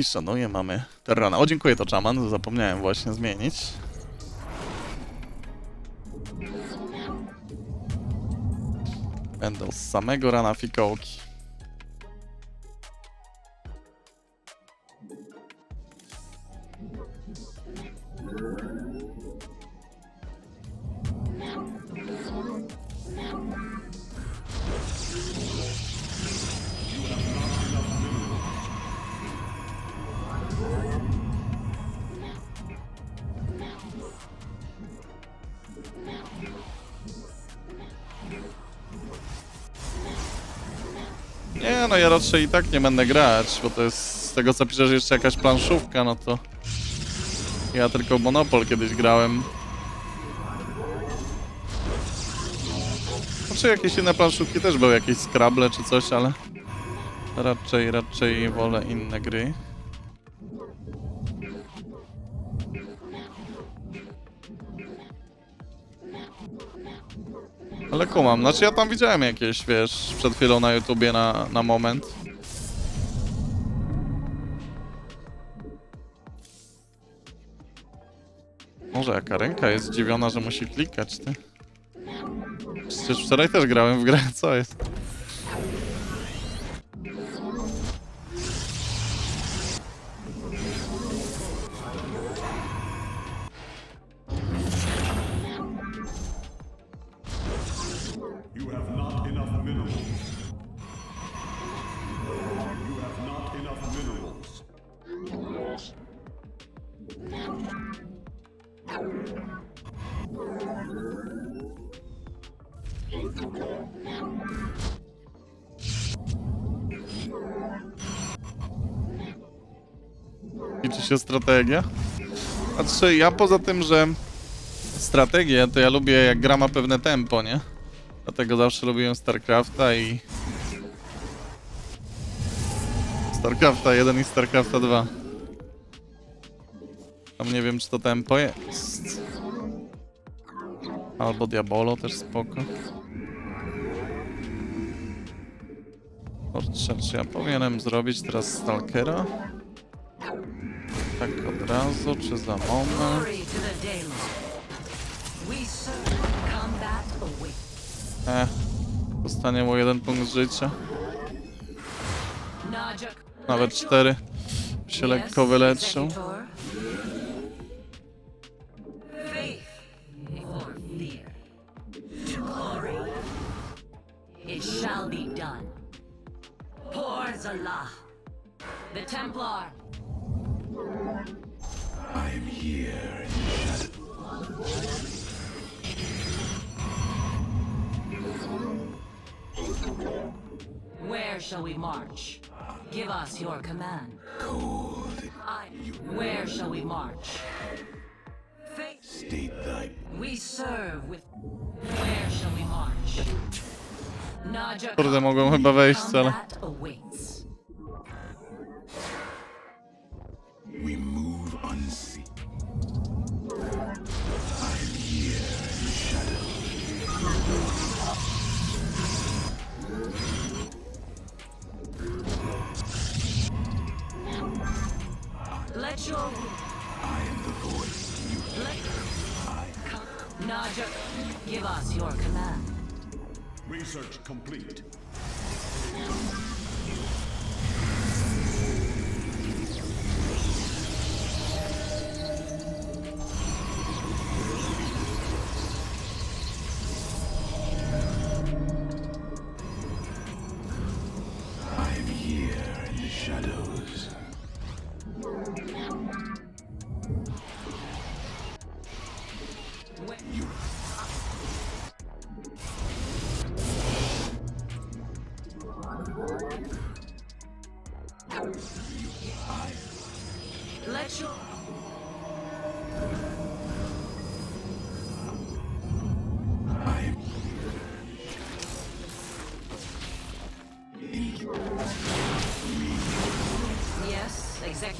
I szanuję, mamy Terrana. O, dziękuję to Czaman, zapomniałem właśnie zmienić. Będą z samego rana fikołki. I tak nie będę grać, bo to jest z tego co piszesz jeszcze jakaś planszówka, no to ja tylko Monopol kiedyś grałem. Znaczy jakieś inne planszówki też były, jakieś Scrabble czy coś, ale raczej, raczej wolę inne gry. Ale kumam, znaczy ja tam widziałem jakieś, wiesz, przed chwilą na YouTubie na, na moment. Może jaka ręka jest zdziwiona, że musi klikać, ty. Przecież wczoraj też grałem w grę, co jest? You. Liczy się strategia? Znaczy, ja poza tym, że strategię, to ja lubię jak gra ma pewne tempo, nie? Dlatego zawsze lubiłem StarCrafta i... StarCrafta 1 i StarCrafta 2. Tam nie wiem, czy to tempo jest. Albo Diabolo też spoko. Kurczę, czy ja powinienem zrobić teraz Stalkera? Tak od razu, czy za moment? E, dostanie mu jeden punkt życia. Nawet cztery. Się lekko wyleczył. Kurde, mogą chyba wejść, ale... Combat awaits. we move unseen. Complete.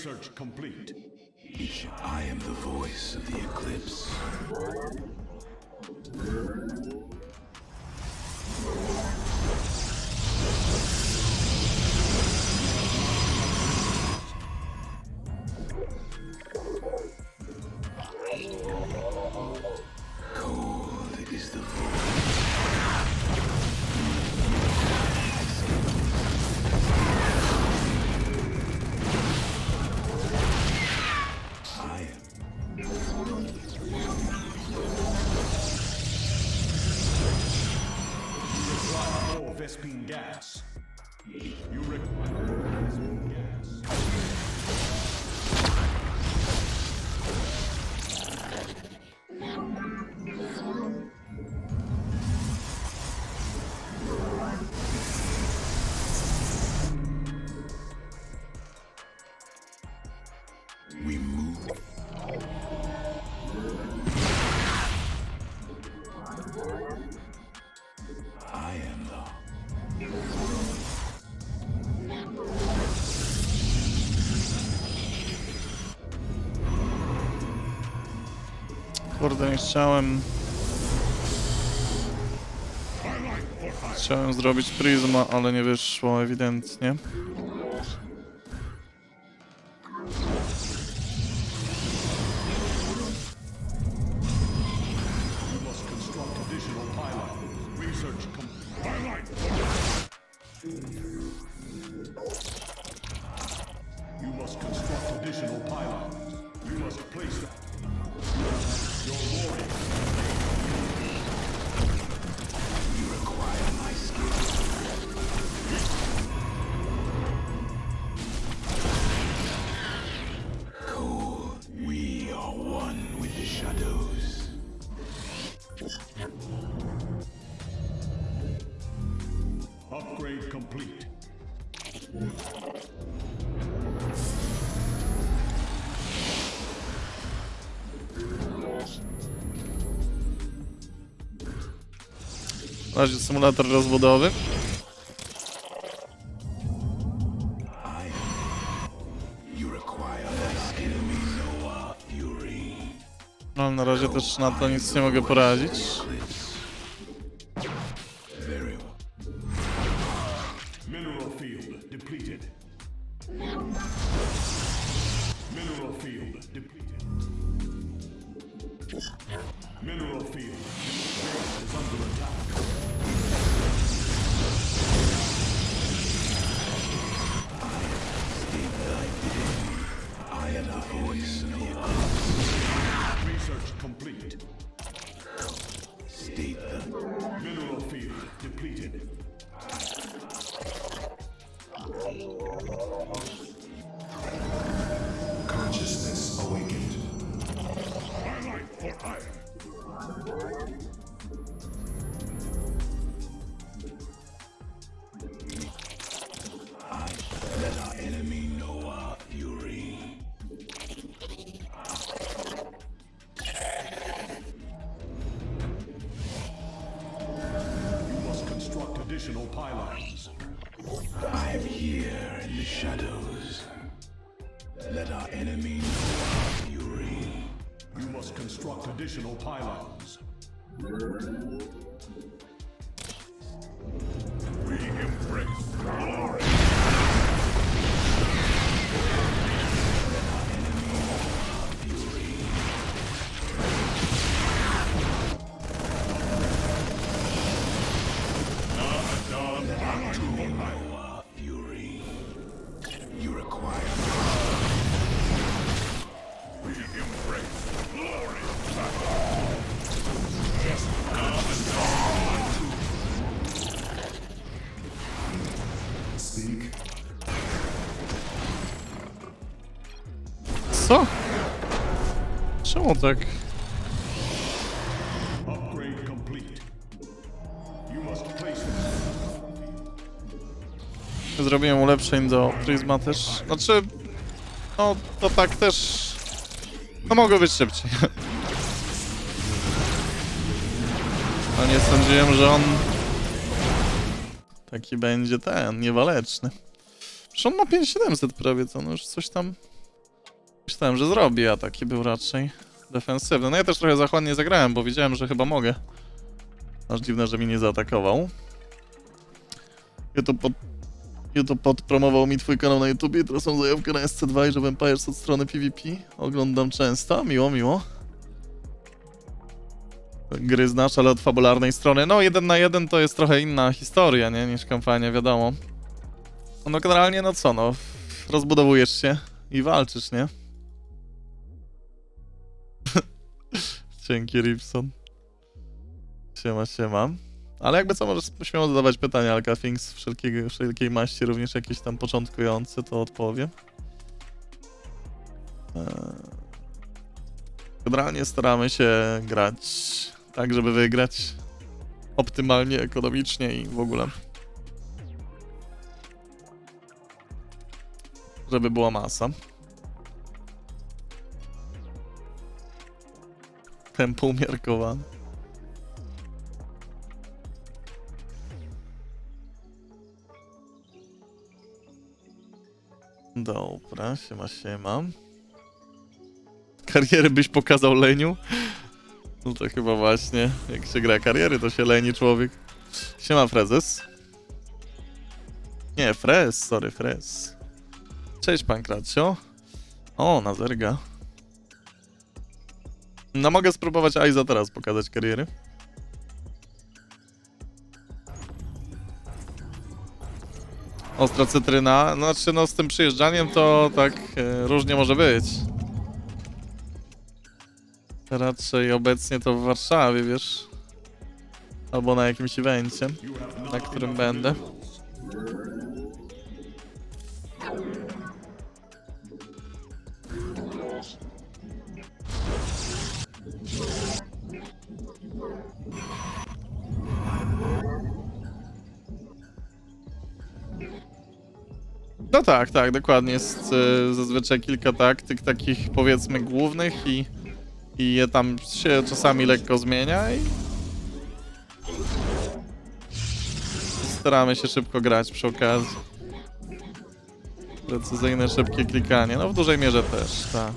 Research complete. I am the voice of the Eclipse. Vespine gas. You require Vespine gas. Kurde, chciałem... Chciałem zrobić pryzma, ale nie wyszło ewidentnie. Na razie symulator rozbudowy. No, na razie też na to nic nie mogę poradzić. Oh, traditional Thailand. Czemu tak? Zrobiłem ulepszeń do Prisma też. Znaczy, no to tak też... No mogło być szybciej. No nie sądziłem, że on taki będzie ten, niewaleczny. Przecież on ma 5700 prawie, co no już coś tam myślałem, że zrobi, a taki był raczej defensywny. No ja też trochę zachłannie zagrałem, bo widziałem, że chyba mogę. Aż dziwne, że mi nie zaatakował. YouTube, pod, YouTube podpromował mi twój kanał na YouTube i teraz mam zajawkę na SC2 i że Vampires od strony PvP. Oglądam często, miło, miło. Gry znasz, ale od fabularnej strony. No, jeden na jeden to jest trochę inna historia, nie? Niż kampania, wiadomo. No generalnie, no co, no. Rozbudowujesz się i walczysz, nie? Dzięki, Ripson. Siema, siema. Ale jakby co, możesz śmiało zadawać pytania, Alka Things wszelkiego, wszelkiej maści, również jakieś tam początkujące, to odpowiem. Eee, Generalnie staramy się grać tak, żeby wygrać optymalnie, ekonomicznie i w ogóle. Żeby była masa. Tempo umiarkowane. Dobra, siema, siema. Kariery byś pokazał leniu? No to chyba właśnie, jak się gra kariery, to się leni człowiek. Siema, Frezes. Nie, Frez, sorry, Frez. Cześć, Pankracio. O, Nazerga. No mogę spróbować Aiza teraz pokazać kariery. Ostra cytryna. Znaczy, no z tym przyjeżdżaniem to tak e, różnie może być. Raczej obecnie to w Warszawie, wiesz. Albo na jakimś evencie, na którym będę. No tak, tak, dokładnie. Jest e, zazwyczaj kilka taktyk takich powiedzmy głównych i, i je tam się czasami lekko zmienia i staramy się szybko grać przy okazji. Precyzyjne, szybkie klikanie. No w dużej mierze też, tak.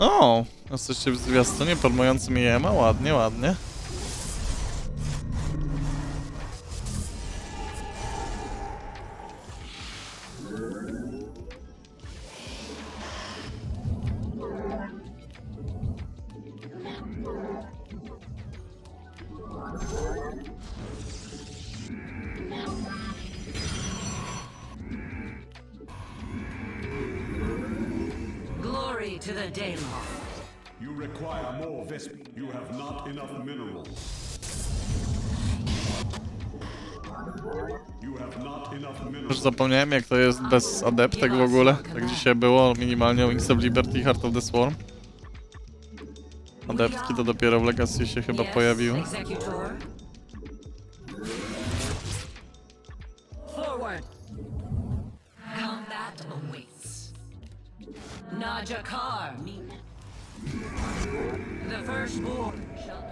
O, jesteście w zwiastunie promującym Jema, ładnie, ładnie. Już zapomniałem jak to jest bez adeptek w ogóle. Tak dzisiaj było, minimalnie Wings of Liberty i Heart of the Swarm. Adeptki to dopiero w Legacy się chyba pojawiły. Najakar. The firstborn shall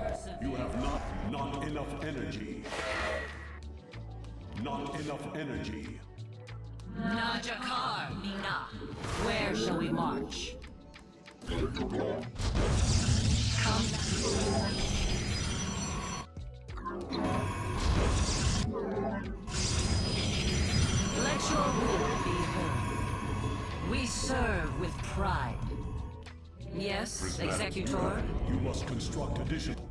You have not not enough energy. Not enough energy. Najakar, Nina. Where shall we march? Come Let your will be heard. We serve with pride. Yes, Executor? You must construct additional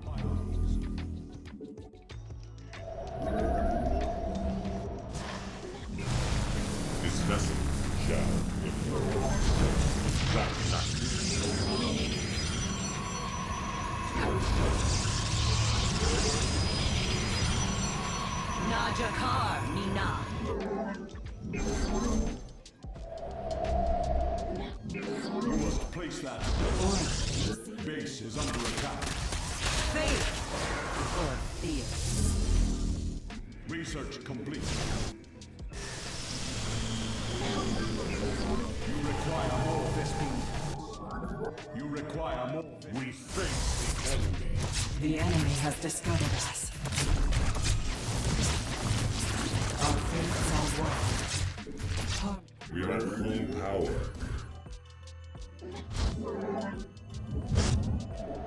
We are at full power.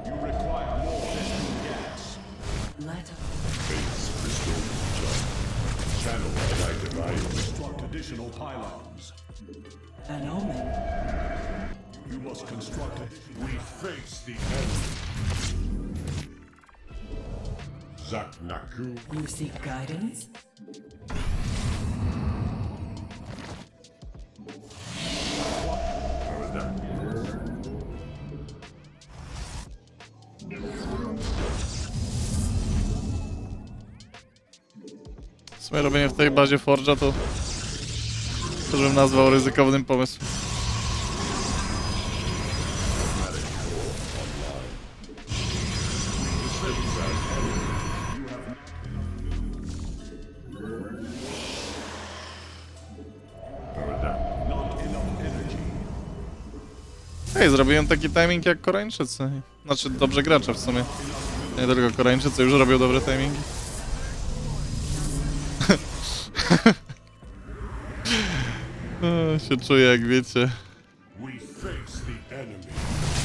You require more Vespene gas. Let us. Face crystal jump. Channel light device. Construct additional pylons. An omen. You must construct it. We face the enemy. Zack Naku. You seek guidance? Sumie robienie w tej bazie Forge'a to... To bym nazwał ryzykownym pomysłem. Paradigm. Not enough energy. Ej, zrobiłem taki timing jak Koreańczycy. Znaczy, dobrze gracze w sumie. Nie tylko Koreańczycy już robią dobre timingi. Się czuję jak wiecie.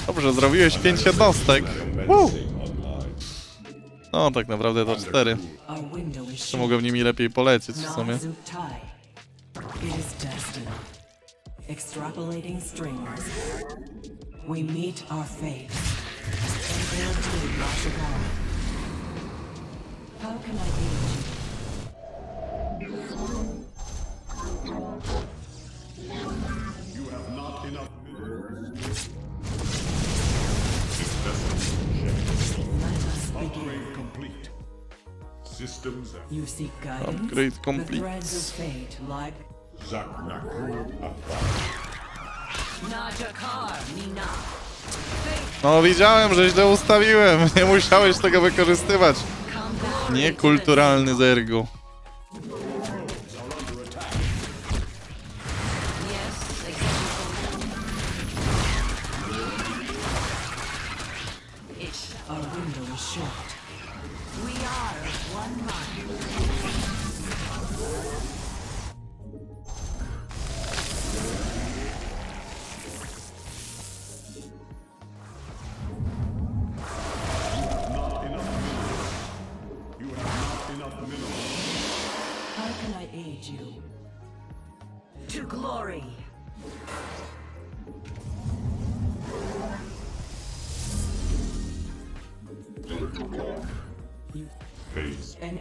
Dobrze, zrobiłeś 5 jednostek. Woo! No, tak naprawdę to 4. Our window is Czy shut. mogłem nimi lepiej polecieć w sumie. Extrapolating. How can I aid? You Upgrade complete. No, widziałem, że źle ustawiłem. Nie musiałeś tego wykorzystywać. Niekulturalny zergu.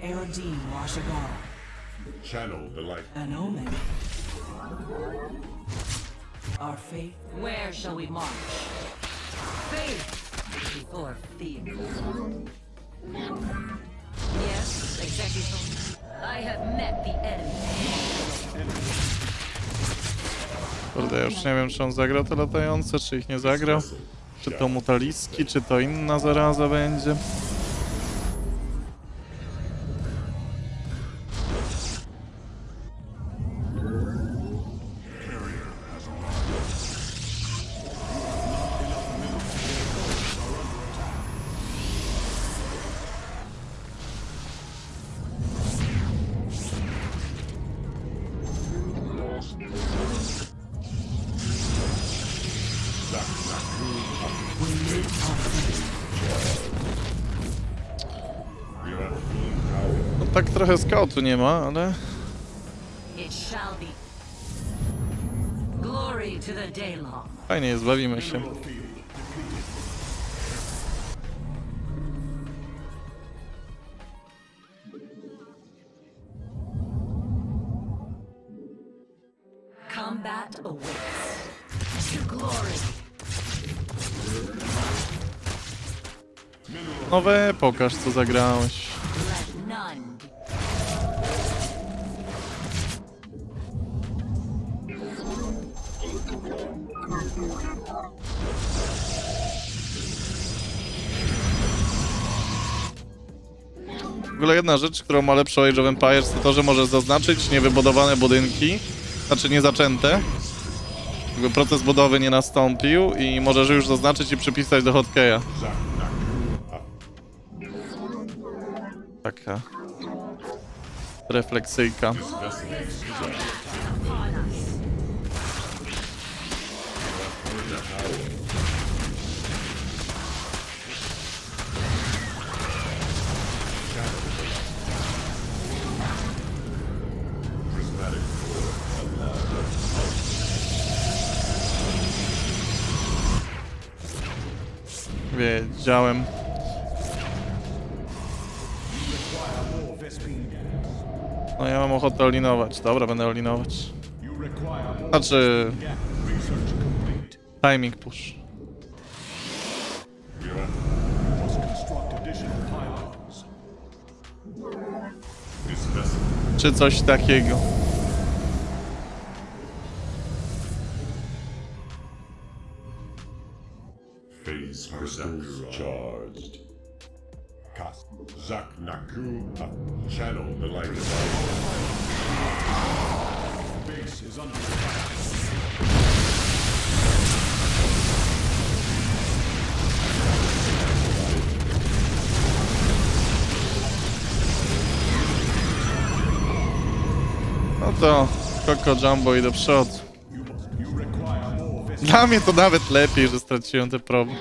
Face. an Eridine Washagar. Channel the light. An omen. Our faith Where shall we march? Faith or fear? Yes, Executor. I have met the enemy. Kurde, ja już nie wiem, czy on zagrał te latające, czy ich nie zagrał. Czy to mutaliski, czy to inna zaraza będzie. Trochę scoutu nie ma, ale... Fajnie jest, bawimy się. Combat awaits. To glory. Nowe, pokaż co zagrałeś. Ogóle jedna rzecz, którą ma lepszą Age of Empires to to, że możesz zaznaczyć niewybudowane budynki, znaczy niezaczęte. Jakby proces budowy nie nastąpił i możesz już zaznaczyć i przypisać do hotkeya. Taka refleksyjka. Wiedziałem. No ja mam ochotę olinować. Dobra, będę olinować. Znaczy, timing push. Czy coś takiego. To Coco Jumbo i do przodu. Dla mnie to nawet lepiej, że straciłem te proby.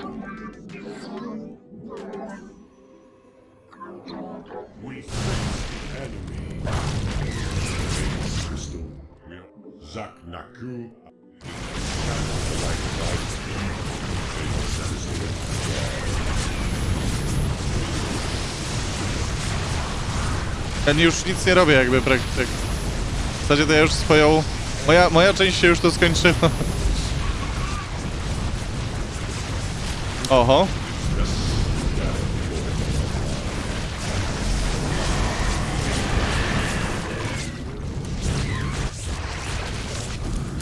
Ja już nic nie robię jakby praktyk. W zasadzie to ja już swoją... Moja, moja część się już to skończyła. Oho.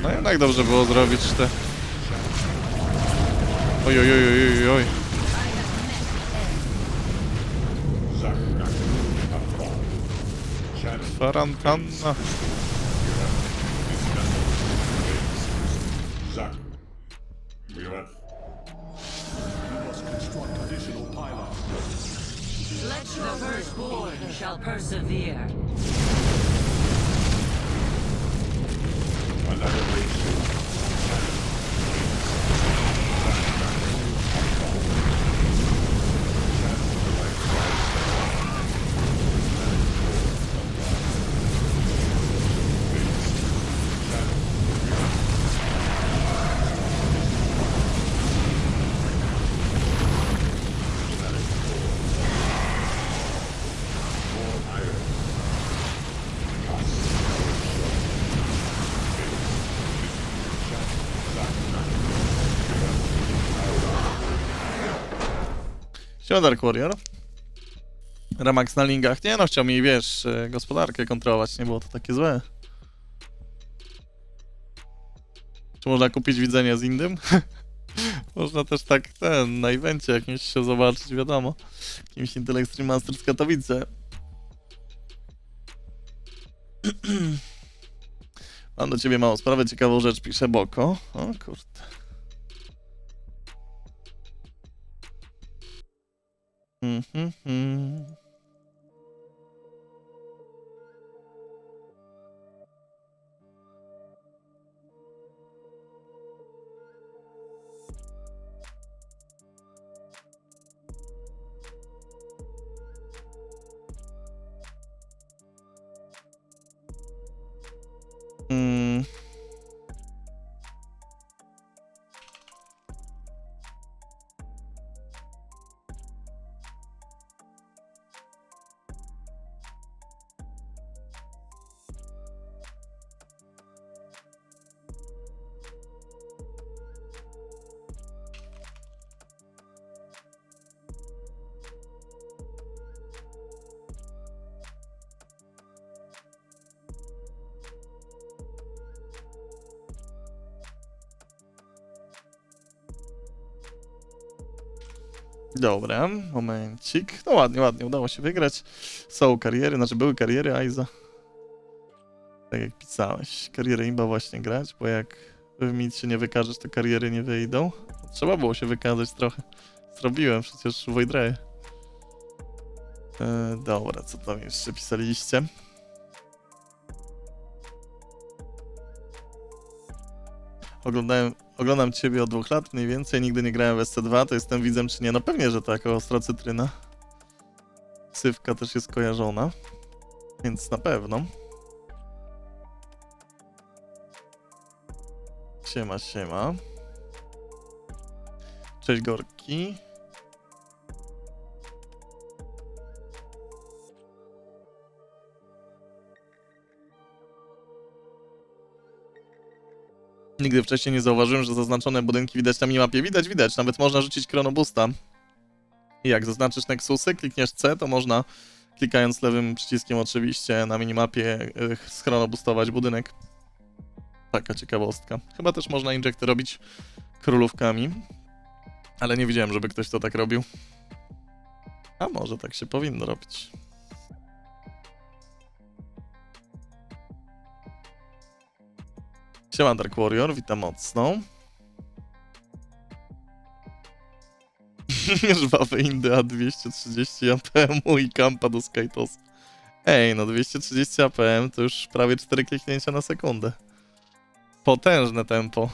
No jednak dobrze było zrobić te... Oj, oj, oj, oj, oj, Kwarantanna. Siema Dark Warrior. Remax na lingach. Nie no, chciał mi, wiesz, e, gospodarkę kontrolować, nie było to takie złe. Czy można kupić widzenie z Indym? można też tak ten, na evencie jakimś się zobaczyć, wiadomo. Jakimś Intel Extreme Masters Katowice. Mam do ciebie małą sprawę, ciekawą rzecz, pisze Boko. O kurde. Mm-hmm. Dobra, momencik. No ładnie, ładnie, udało się wygrać. Są kariery, znaczy były kariery Aiza. Tak jak pisałeś. Karierę imba właśnie grać, bo jak w mit się nie wykażesz, to kariery nie wyjdą. Trzeba było się wykazać trochę. Zrobiłem przecież Voidreje. E, dobra, co tam jeszcze pisaliście? Oglądałem, oglądam ciebie od dwóch lat mniej więcej, nigdy nie grałem w SC2, to jestem widzem czy nie? No pewnie, że tak, ostra cytryna. Sywka też jest kojarzona, więc na pewno. Siema, siema. Cześć Gorki. Nigdy wcześniej nie zauważyłem, że zaznaczone budynki widać na minimapie. Widać, widać. Nawet można rzucić chronobusta. I jak zaznaczysz Nexusy, klikniesz C, to można klikając lewym przyciskiem oczywiście na minimapie y, schronobustować budynek. Taka ciekawostka. Chyba też można injekty robić królówkami. Ale nie widziałem, żeby ktoś to tak robił. A może tak się powinno robić. Siema Dark Warrior, witam mocno. Żwawe Indy 230 APM i kampa do Skytos. Ej, no 230 APM to już prawie 4 kliknięcia na sekundę. Potężne tempo.